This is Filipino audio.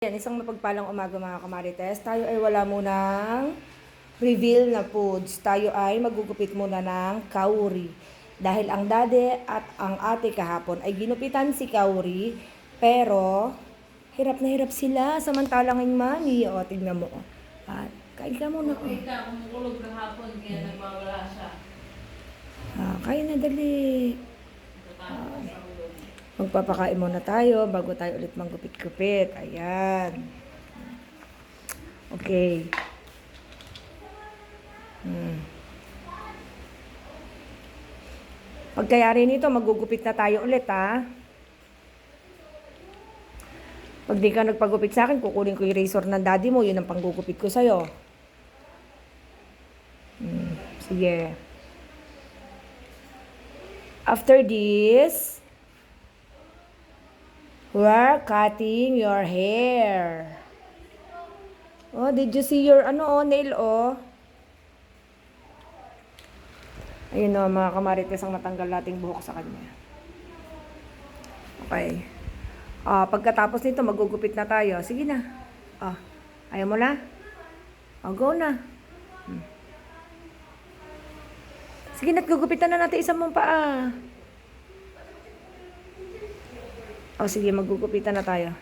Yan, isang mapagpalang umaga mga kamarites. Tayo ay wala munang reveal na foods. Tayo ay magugupit muna ng kauri. Dahil ang dade at ang ate kahapon ay ginupitan si kauri, pero hirap na hirap sila samantalang yung mami. O, tignan mo. At, kain ka muna. Okay ka, kumukulog ng hapon, kaya nagmawala siya. Ah, kain na dali. Magpapakain muna tayo bago tayo ulit manggupit-gupit. Ayan. Okay. Hmm. Pagkayari nito, magugupit na tayo ulit, ha? Pag di ka nagpagupit sa akin, kukunin ko yung razor ng daddy mo. Yun ang panggugupit ko sa'yo. Hmm. Sige. After this, we're cutting your hair. Oh, did you see your ano oh, nail oh? Ayun oh, mga kamarites ang natanggal nating buhok sa kanya. Okay. Ah, pagkatapos nito, magugupit na tayo. Sige na. Ah, ayaw mo na? Oh, go na. Hmm. Sige na, gugupitan na natin isang mong paa. O sige, maggugupitan na tayo.